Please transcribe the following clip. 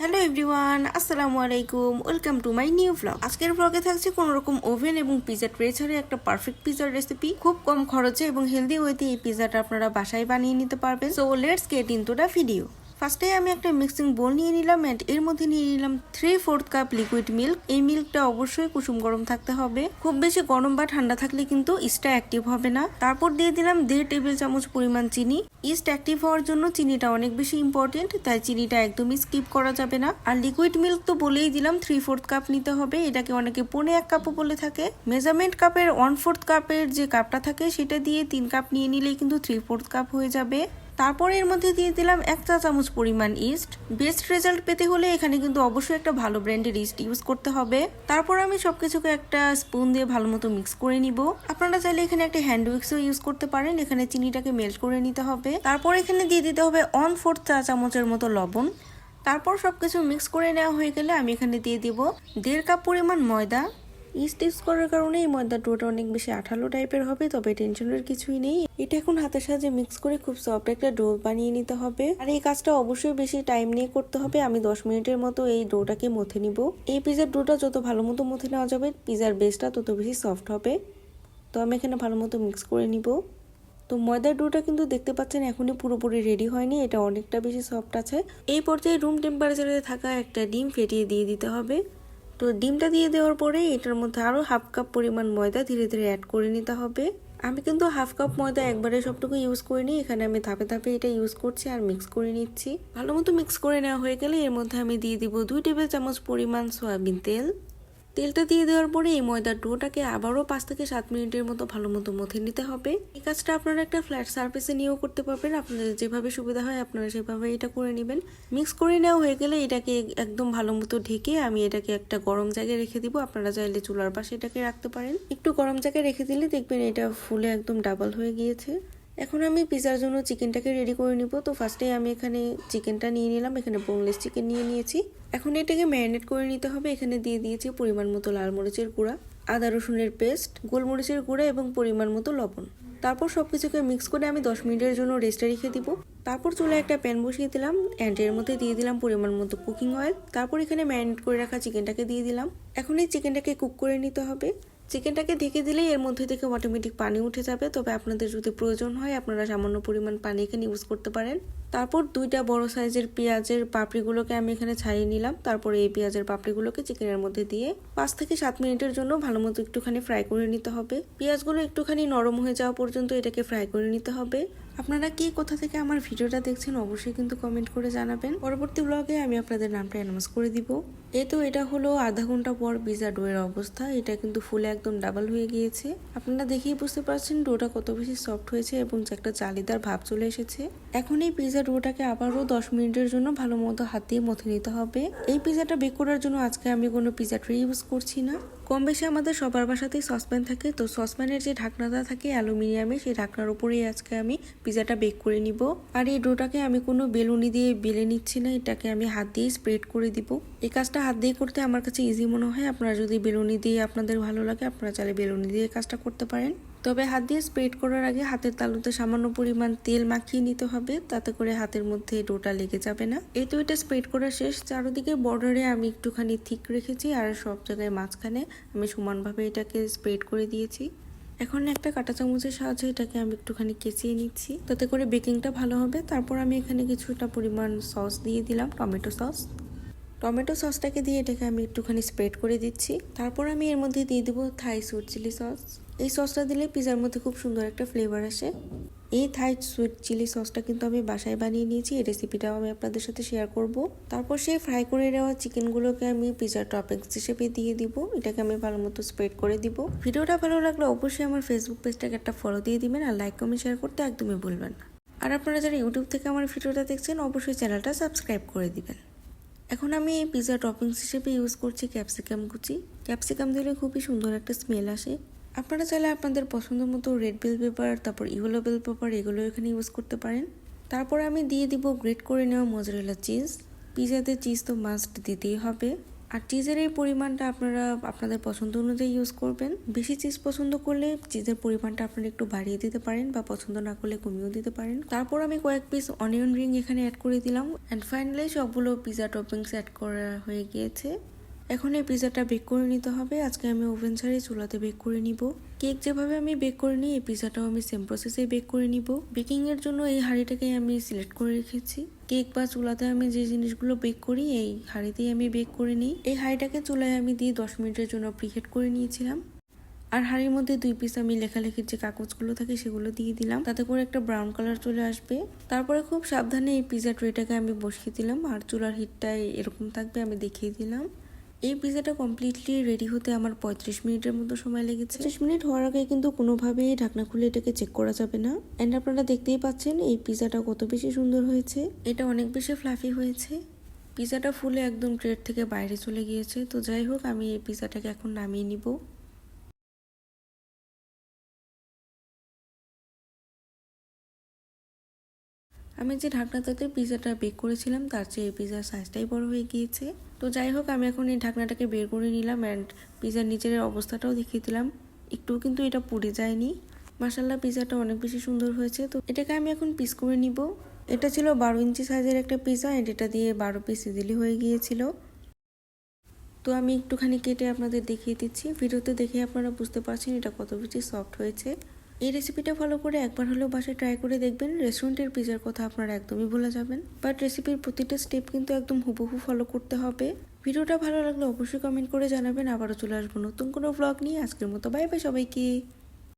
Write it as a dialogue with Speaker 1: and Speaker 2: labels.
Speaker 1: Hello everyone, আসসালামু আলাইকুম, welcome to my new blog আজকের ব্লগে থাকছে কোন রকম ওভেন এবং পিজা ট্রে একটা পারফেক্ট পিজার রেসিপি খুব কম খরচে এবং হেলদি ওয়েতে এই পিজাটা আপনারা বাসায় বানিয়ে নিতে পারবেন। So let's get into the video ফার্স্টে আমি একটা মিক্সিং বোল নিয়ে নিলাম অ্যান্ড এর মধ্যে নিয়ে নিলাম three fourth cup liquid milk এই মিল্কটা অবশ্যই কুসুম গরম থাকতে হবে। খুব বেশি গরম বা ঠান্ডা থাকলে কিন্তু ইস্টটা অ্যাক্টিভ হবে না। তারপর দিয়ে দিলাম দেড় টেবিল চামচ পরিমাণ চিনি। ইস্ট অ্যাক্টিভ হওয়ার জন্য চিনিটা অনেক বেশি ইম্পর্টেন্ট তাই চিনিটা একদমই স্কিপ করা যাবে না। আর লিকুইড মিল্ক তো বলেই দিলাম থ্রি ফোর্থ কাপ নিতে হবে। এটাকে অনেকে পনে এক কাপও বলে থাকে। মেজারমেন্ট কাপের ওয়ান ফোর্থ কাপের যে কাপটা থাকে, সেটা দিয়ে তিন কাপ নিয়ে নিলেই কিন্তু থ্রি ফোর্থ কাপ হয়ে যাবে। তারপর এর মধ্যে দিয়ে দিলাম এক চা চামচ পরিমাণ ইস্ট বেস্ট রেজাল্ট পেতে হলে এখানে কিন্তু অবশ্যই একটা ভালো ব্র্যান্ডের ইস্ট ইউজ করতে হবে। তারপর আমি সবকিছুকে একটা স্পুন দিয়ে ভালো মতো মিক্স করে নিব। আপনারা চাইলে এখানে একটা হ্যান্ড উইক্সও ইউজ করতে পারেন। এখানে চিনিটাকে মেল্ট করে নিতে হবে। তারপর এখানে দিয়ে দিতে হবে অন ফোর্থ চা চামচের মতো লবণ। তারপর সবকিছু মিক্স করে নেওয়া হয়ে গেলে আমি এখানে দিয়ে দিব দেড় কাপ পরিমাণ ময়দা। ইস্ট ইউজ করার কারণে এই ময়দার ডোটা অনেক বেশি আঠালো টাইপের হবে, তবে টেনশনের কিছুই নেই। এটা এখন হাতের সাহায্যে মিক্স করে খুব সফট একটা ডো বানিয়ে নিতে হবে। আর এই কাজটা অবশ্যই বেশি টাইম নিয়ে করতে হবে। আমি দশ মিনিটের মতো এই ডোটাকে মথে নিব। এই পিজার ডোটা যত ভালো মতো মথে নেওয়া যাবে পিজার বেসটা তত বেশি সফট হবে। তো আমি এখানে ভালো মতো মিক্স করে নিব। তো ময়দার ডোটা কিন্তু দেখতে পাচ্ছেন এখনই পুরোপুরি রেডি হয়নি, এটা অনেকটা বেশি সফট আছে। এই পর্যায়ে রুম টেম্পারেচারে থাকা একটা ডিম ফেটিয়ে দিয়ে দিতে হবে। তো ডিমটা দিয়ে দেওয়ার পরে এটার মধ্যে আরও হাফ কাপ পরিমাণ ময়দা ধীরে ধীরে অ্যাড করে নিতে হবে। আমি কিন্তু হাফ কাপ ময়দা একবারে সবটুকু ইউজ করিনি, এখানে আমি ধাপে ধাপে এটা ইউজ করছি আর মিক্স করে নিচ্ছি। ভালো মতো মিক্স করে নেওয়া হয়ে গেলে এর মধ্যে আমি দিয়ে দিব দুই টেবিল চামচ পরিমাণ সয়াবিন তেল। তেলটা দিয়ে দেওয়ার পরে এই ময়দার ডোটাকে আবারও পাঁচ থেকে সাত মিনিটের মতো ভালো মতো মথে নিতে হবে। এই কাজটা আপনারা একটা ফ্ল্যাট সার্ফেসে নিয়েও করতে পারবেন। আপনাদের যেভাবে সুবিধা হয় আপনারা সেভাবে এটা করে নেবেন। মিক্স করে নেওয়া হয়ে গেলে এটাকে একদম ভালো মতো ঢেকে আমি এটাকে একটা গরম জায়গায় রেখে দিব। আপনারা চাইলে চুলার পাশে এটাকে রাখতে পারেন। একটু গরম জায়গায় রেখে দিলে দেখবেন এটা ফুলে একদম ডাবল হয়ে গিয়েছে। এখন আমি পিজার জন্য চিকেনটাকে রেডি করে নিব। তো ফার্স্টে আমি এখানে চিকেনটা নিয়ে নিলাম, এখানে বোনলেস চিকেন নিয়ে নিয়েছি। এখন এটাকে ম্যারিনেট করে নিতে হবে। এখানে দিয়ে দিয়েছি পরিমাণ মতো লাল মরিচের গুঁড়া, আদা রসুনের পেস্ট গোলমরিচের গুঁড়া এবং পরিমাণ মতো লবণ। তারপর সব কিছুকে মিক্স করে আমি দশ মিনিটের জন্য রেস্টে রেখে দিব। তারপর চুলে একটা প্যান বসিয়ে দিলাম অ্যান্ড এর মধ্যে দিয়ে দিলাম পরিমাণ মতো কুকিং অয়েল তারপর এখানে ম্যারিনেট করে রাখা চিকেনটাকে দিয়ে দিলাম। এখন এই চিকেনটাকে কুক করে নিতে হবে। চিকেনটাকে ঢেকে দিলেই এর মধ্যে থেকে অটোমেটিক পানি উঠে যাবে। তবে আপনাদের যদি প্রয়োজন হয়, আপনারা সামান্য পরিমাণ পানি এখানে ইউজ করতে পারেন। তারপর দুইটা বড় সাইজের পেঁয়াজের পাপড়িগুলোকে আমি এখানে ছাড়িয়ে নিলাম। তারপরে এই পেঁয়াজের পাপড়িগুলোকে চিকেনের মধ্যে দিয়ে পাঁচ থেকে সাত মিনিটের জন্য ভালো মতো একটুখানি ফ্রাই করে নিতে হবে। পেঁয়াজগুলো একটুখানি নরম হয়ে যাওয়া পর্যন্ত এটাকে ফ্রাই করে নিতে হবে। আপনারা কে কোথা থেকে আমার ভিডিওটা দেখছেন অবশ্যই কিন্তু কমেন্ট করে জানাবেন। পরবর্তী ব্লগে আমি আপনাদের নামটা অ্যানাউন্স করে দিব। এ তো এটা হলো আধা ঘণ্টা পর পিজা ডোয়ের অবস্থা। এটা কিন্তু ফুলে একদম ডাবল হয়ে গিয়েছে। আপনারা দেখেই বুঝতে পারছেন ডোটা কত বেশি সফট হয়েছে এবং একটা জালিদার ভাব চলে এসেছে। এখন এই পিজা ডোটাকে আবারও দশ মিনিটের জন্য ভালো মতো হাত দিয়ে মথে নিতে হবে। এই পিজাটা বেক করার জন্য আজকে আমি কোনো পিজা ট্রে ইউজ করছি না। কম বেশি আমাদের সবার বাসাতেই সসপ্যান থাকে। তো সসপ্যানের যে ঢাকনাটা থাকে অ্যালুমিনিয়ামে, সেই ঢাকনার উপরেই আজকে আমি পিজাটা বেক করে নিব। আর এই ডোটাকে আমি কোনো বেলুনি দিয়ে বেলে নিচ্ছি না, এটাকে আমি হাত দিয়ে স্প্রেড করে দিব। এই কাজটা হাত দিয়ে করতে আমার কাছে ইজি মনে হয়। আপনারা যদি বেলুনি দিয়ে আপনাদের ভালো লাগে, আপনারা চাইলে বেলুনি দিয়ে কাজটা করতে পারেন। তবে হাত দিয়ে স্প্রেড করার আগে হাতের তালুতে সামান্য পরিমাণ তেল মাখিয়ে নিতে হবে, তাতে করে হাতের মধ্যে ডোটা লেগে যাবে না। এই তো এটা স্প্রেড করা শেষ। চারোদিকে বর্ডারে আমি একটুখানি থিক রেখেছি আর সব জায়গায় মাঝখানে আমি সমানভাবে এটাকে স্প্রেড করে দিয়েছি। এখন একটা কাঁটা চামচের সাহায্যে এটাকে আমি একটুখানি কেচিয়ে নিচ্ছি। তাতে করে বেকিংটা ভালো হবে। তারপর আমি এখানে কিছুটা পরিমাণ সস দিয়ে দিলাম, টমেটো সস। টমেটো সসটাকে দিয়ে এটাকে আমি একটুখানি স্প্রেড করে দিচ্ছি। তারপর আমি এর মধ্যে দিয়ে দেবো থাই সুইট চিলি সস। এই সসটা দিলে পিজার মধ্যে খুব সুন্দর একটা ফ্লেভার আসে। এই থাই সুইট চিলি সসটা কিন্তু আমি বাসায় বানিয়ে নিয়েছি, এই রেসিপিটাও আমি আপনাদের সাথে শেয়ার করব। তারপর সেই ফ্রাই করে নেওয়া চিকেনগুলোকে আমি পিজার টপিংস হিসেবে দিয়ে দিব, এটাকে আমি ভালো মতো স্প্রেড করে দিব। ভিডিওটা ভালো লাগলে অবশ্যই আমার ফেসবুক পেজটাকে একটা ফলো দিয়ে দিবেন আর লাইক কমেন্ট শেয়ার করতে একদমই ভুলবেন না। আর আপনারা যারা ইউটিউব থেকে আমার ভিডিওটা দেখছেন, অবশ্যই চ্যানেলটা সাবস্ক্রাইব করে দিবেন। এখন আমি এই পিজা টপিংস হিসেবে ইউজ করছি ক্যাপসিকাম কুচি। ক্যাপসিকাম দিলে খুবই সুন্দর একটা স্মেল আসে। আপনারা চাইলে আপনাদের পছন্দ মতো রেড বেল পেপার তারপর ইয়েলো বেল পেপার এগুলো এখানে ইউজ করতে পারেন। তারপর আমি দিয়ে দিব গ্রেট করে নেওয়া মজরেলা চিজ পিজাতে চিজ তো মাস্ট দিতেই হবে। আর চিজের এই পরিমাণটা আপনারা আপনাদের পছন্দ অনুযায়ী ইউজ করবেন। বেশি চিজ পছন্দ করলে চিজের পরিমাণটা আপনারা একটু বাড়িয়ে দিতে পারেন বা পছন্দ না করলে কমিয়েও দিতে পারেন। তারপর আমি কয়েক পিস অনিয়ন রিং এখানে অ্যাড করে দিলাম। অ্যান্ড ফাইনালি সবগুলো পিজা টপিংস অ্যাড করা হয়ে গিয়েছে। এখন এই পিজাটা বেক করে নিতে হবে। আজকে আমি ওভেন ছাড়াই চুলাতে বেক করে নিব। কেক যেভাবে আমি বেক করে নিই, এই পিজাটাও আমি সেম প্রসেসে বেক করে নিব। বেকিং এর জন্য এই হাঁড়িটাকে আমি সিলেক্ট করে রেখেছি। কেক বা চুলাতে আমি যে জিনিসগুলো বেক করি, এই হাঁড়িতেই আমি বেক করে নিই। এই হাঁড়িটাকে চুলায় আমি দিয়ে দশ মিনিটের জন্য প্রিহেট করে নিয়েছিলাম। আর হাঁড়ির মধ্যে দুই পিস আমি লেখালেখির যে কাগজগুলো থাকে, সেগুলো দিয়ে দিলাম। তাতে করে একটা ব্রাউন কালার চলে আসবে। তারপরে খুব সাবধানে এই পিজা ট্রেটাকে আমি বসিয়ে দিলাম। আর চুলার হিটটাই এরকম থাকবে, আমি দেখিয়ে দিলাম। এই পিজাটা কমপ্লিটলি রেডি হতে আমার পঁয়ত্রিশ মিনিটের মতো সময় লেগেছে। পঁয়ত্রিশ মিনিট হওয়ার আগে কিন্তু কোনোভাবেই ঢাকনা খুলে এটাকে চেক করা যাবে না। অ্যান্ড আপনারা দেখতেই পাচ্ছেন এই পিজাটা কত বেশি সুন্দর হয়েছে। এটা অনেক বেশি ফ্লাফি হয়েছে। পিজাটা ফুলে একদম ট্রেড থেকে বাইরে চলে গিয়েছে। তো যাই হোক আমি এই পিজাটাকে এখন নামিয়ে নিব। আমি যে ঢাকনাটাতে পিজাটা বেক করেছিলাম, তার চেয়ে এই পিজার সাইজটাই বড় হয়ে গিয়েছে। তো যাই হোক, আমি এখন এই ঢাকনাটাকে বের করে নিলাম অ্যান্ড পিজার নিচের অবস্থাটাও দেখিয়ে দিলাম। একটু কিন্তু এটা পুড়ে যায়নি। মাসাল্লাহ পিজাটা অনেক বেশি সুন্দর হয়েছে। তো এটাকে আমি এখন পিস করে নিব। এটা ছিল বারো ইঞ্চি সাইজের একটা পিজা অ্যান্ড এটা দিয়ে বারো পিস ইজিলি হয়ে গিয়েছিল। তো আমি একটুখানি কেটে আপনাদের দেখিয়ে দিচ্ছি। ভিডিওতে দেখে আপনারা বুঝতে পারছেন এটা কত বেশি সফট হয়েছে। এই রেসিপিটা ফলো করে একবার হলেও বাসায় ট্রাই করে দেখবেন রেস্টুরেন্টের পিজার কথা আপনারা একদমই ভুলে যাবেন। বাট রেসিপির প্রতিটা স্টেপ কিন্তু একদম হুবহু ফলো করতে হবে। ভিডিওটা ভালো লাগলে অবশ্যই কমেন্ট করে জানাবেন। আবারও চলে আসব নতুন কোনো ব্লগ নিয়ে। আজকের মতো বাই বাই সবাইকে।